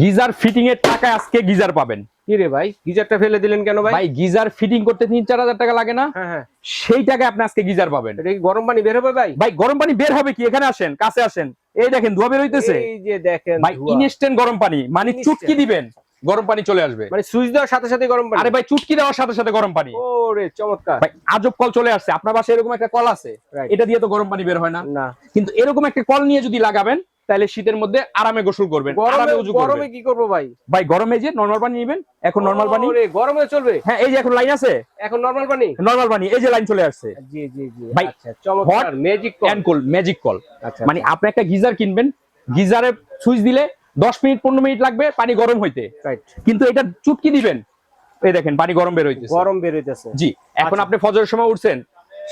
Geyser fitting এর টাকা আজকে গিজার পাবেন। কি রে ভাই? গিজারটা ফেলে দিলেন কেন ভাই? ভাই গিজার ফিটিং করতে তিন চার হাজার টাকা লাগে না। হ্যাঁ হ্যাঁ। সেই টাকায় আপনি আজকে গিজার পাবেন। এটা কি গরম পানি বের হবে ভাই? ভাই গরম পানি বের হবে কি? এখানে আসেন কাছে আসেন। এই দেখেন ধোয়া বের হইতেছে। এই যে দেখেন ভাই ইনস্ট্যান্ট গরম পানি মানে চুটকি দিবেন গরম পানি চলে আসবে। মানে সুইচ দেওয়ার সাথে সাথে গরম পানি। আরে ভাই চুটকি দেওয়ার সাথে সাথে গরম পানি। ওরে চমৎকার। ভাই আজব কল চলে আসছে। আপনার বাসায় এরকম একটা কল আছে। এটা দিয়ে তো গরম পানি বের হয় না। না। কিন্তু এরকম একটা কল নিয়ে যদি লাগাবেন তাহলে শীতের মধ্যে আরামে গোসল করবেন গরমে আরামে উজু গরমে কি করব ভাই? ভাই গরমে যে নরমাল পানি নেবেন এখন নরমাল পানি। গরমে চলবে? হ্যাঁ এই যে এখন লাইন আছে। এখন নরমাল পানি? নরমাল পানি এই যে লাইন চলে আসছে। জি জি জি। ভাই, আচ্ছা চমৎকার ম্যাজিক কল ম্যাজিক কল আচ্ছা মানে আপনি একটা গিজার কিনবেন গিজারে সুইচ দিলে দশ মিনিট পনেরো মিনিট লাগবে পানি গরম হইতে। রাইট কিন্তু এটা চুটকি দিবেন। এই দেখেন পানি গরম বের হইতেছে। গরম বের হইতেছে। জি এখন আচ্ছা। আপনি ফজরের সময় উঠছেন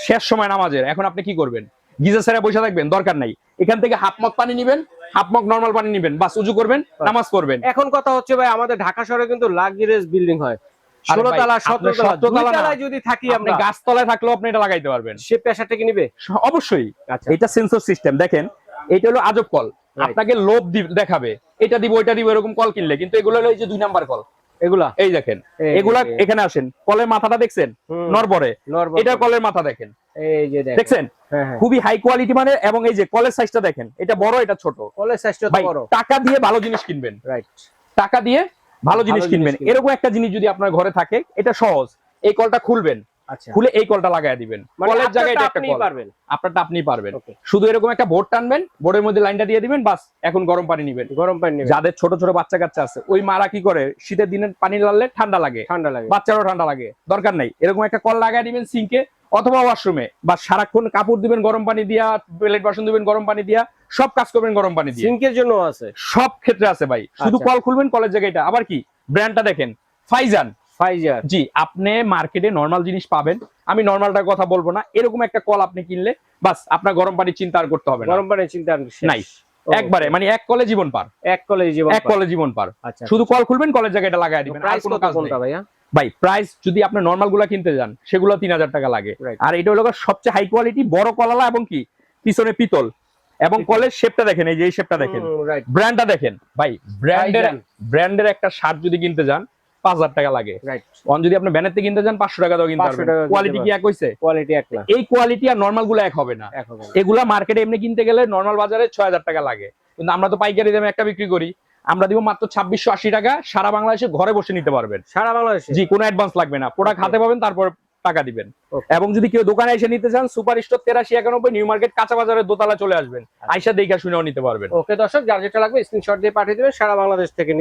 শেষ সময় নামাজের এখন আপনি কি করবেন? গিজার ছেড়ে বসে থাকবেন দরকার নাই। এখান থেকে হাফ মগ পানি নিবেন হাফ মগ নরমাল পানি নিবেন বাস উজু করবেন নামাজ করবেন এখন কথা হচ্ছে ভাই আমাদের ঢাকা শহরে কিন্তু লাক্সারিয়াস বিল্ডিং হয়। আরে ষোলো ভাই, তালা আপনার সতেরো তালা 17 দুই তালা না। তালায় যদি থাকি আপনি আমরা। গাছতলায় থাকলেও আপনি এটা লাগাইতে পারবেন। সে পেশাটা কি নিবে? অবশ্যই। আচ্ছা। এটা সেন্সর সিস্টেম দেখেন এটা হলো আজব কল Right. আপনাকে লোভ দেখাবে। এটা দিব ওইটা দিব এরকম কল কিনলে কিন্তু এগুলো হলো এই যে দুই নাম্বার কল এগুলা? এই দেখেন। এগুলা এখানে আসেন। কলের মাথাটা দেখছেন? নরবরে। এটা কলের মাথা দেখেন। এই যে দেখছেন? হ্যাঁ হ্যাঁ। খুবই হাই কোয়ালিটি মানে এবং এই যে কলের সাইজটা দেখেন এটা বড় এটা ছোট। কলের সাইজটা বড়। টাকা দিয়ে ভালো জিনিস কিনবেন। রাইট টাকা দিয়ে ভালো জিনিস কিনবেন। এরকম একটা জিনিস যদি আপনার ঘরে থাকে এটা সহজ। এই কলটা খুলবেন। খুলে এই কলটা লাগাই দিবেন। মানে কলের জায়গায় এটা আপনারটা একটা কল। পারবেন। আপনারটা আপনি পারবেন। শুধু এরকম একটা বোর্ড টানবেন বোর্ডের মধ্যে লাইনটা দিয়ে দিবেন বাস এখন গরম পানি নিবেন। গরম পানি নেবেন। যাদের ছোট ছোট বাচ্চা কাচ্চা আছে ওই মারা কি করে? শীতের দিনে পানি লাগালে ঠান্ডা লাগে। ঠান্ডা লাগে। বাচ্চারও ঠান্ডা লাগে। দরকার নাই। এরকম একটা কল লাগাই দিবেন সিঙ্কে অথবা ওয়াশরুমে বা সারাক্ষণ কাপড় দিবেন গরম পানি দিয়া প্লেট বাসন দিবেন গরম পানি দিয়া সব কাজ করবেন গরম পানি দিয়ে। সিঙ্কের জন্য আছে। সব ক্ষেত্রে আছে ভাই। শুধু আচ্ছা। কল খুলবেন কলের জায়গায় এটা। আবার কি? ব্র্যান্ডটা দেখেন। ফাইজান। ফাইজার জি আপনি মার্কেটে নর্মাল জিনিস পাবেন। আমি নর্মালটার কথা বলব না। এরকম একটা কল আপনি কিনলে বাস আপনার গরম পানি চিন্তা আর করতে হবে না। গরম পানি চিন্তা আর নাই। একবারে মানে এক কলে জীবন পার। এক কলেজ জীবন এক কলে জীবন পার। আচ্ছা শুধু কল খুলবেন কলের জায়গায় এটা লাগাই দিবেন। আর কোনো কাজ। ভাইয়া? ভাই প্রাইস যদি আপনি নর্মালগুলা কিনতে যান সেগুলো তিন হাজার টাকা লাগে। আর এটা হলো সবচেয়ে হাই কোয়ালিটি বড় কলালা এবং কি? পিছনে পিতল। এবং। কলের শেপটা দেখেন এই যে এই শেপটা দেখেন। ব্র্যান্ডটা দেখেন। ভাই ব্র্যান্ডের। ব্র্যান্ডের একটা শার্ট যদি কিনতে যান পাঁচ হাজার টাকা লাগে। অন যদি আপনি ব্যানার থেকে কিনতে যান পাঁচশো টাকা দাও কিনতে পারবেন। কোয়ালিটি কি এক হইছে? কোয়ালিটি এক এই কোয়ালিটি আর নর্মালগুলো এক হবে না। এগুলা মার্কেটে এমনি কিনতে গেলে নর্মাল বাজারে ছয় হাজার টাকা লাগে। কিন্তু আমরা তো পাইকারি দামে একটা বিক্রি করি। আমরা দিব মাত্র ছাব্বিশশো আশি টাকা। সারা বাংলাদেশে ঘরে বসে নিতে পারবেন। সারা বাংলাদেশে? জি কোনো অ্যাডভান্স লাগবে না। প্রোডাক্ট. হাতে পাবেন তারপর টাকা দিবেন। এবং যদি কেউ দোকানে এসে নিতে চান সুপার স্টোর তেরাশি একানব্বই নিউ মার্কেট কাঁচা বাজারের দোতলা চলে আসবেন। আইসা দেখা শুনেও নিতে পারবেন। ওকে দর্শক যার যেটা লাগবে স্ক্রিনশট দিয়ে পাঠিয়ে দেবেন। সারা বাংলাদেশ থেকে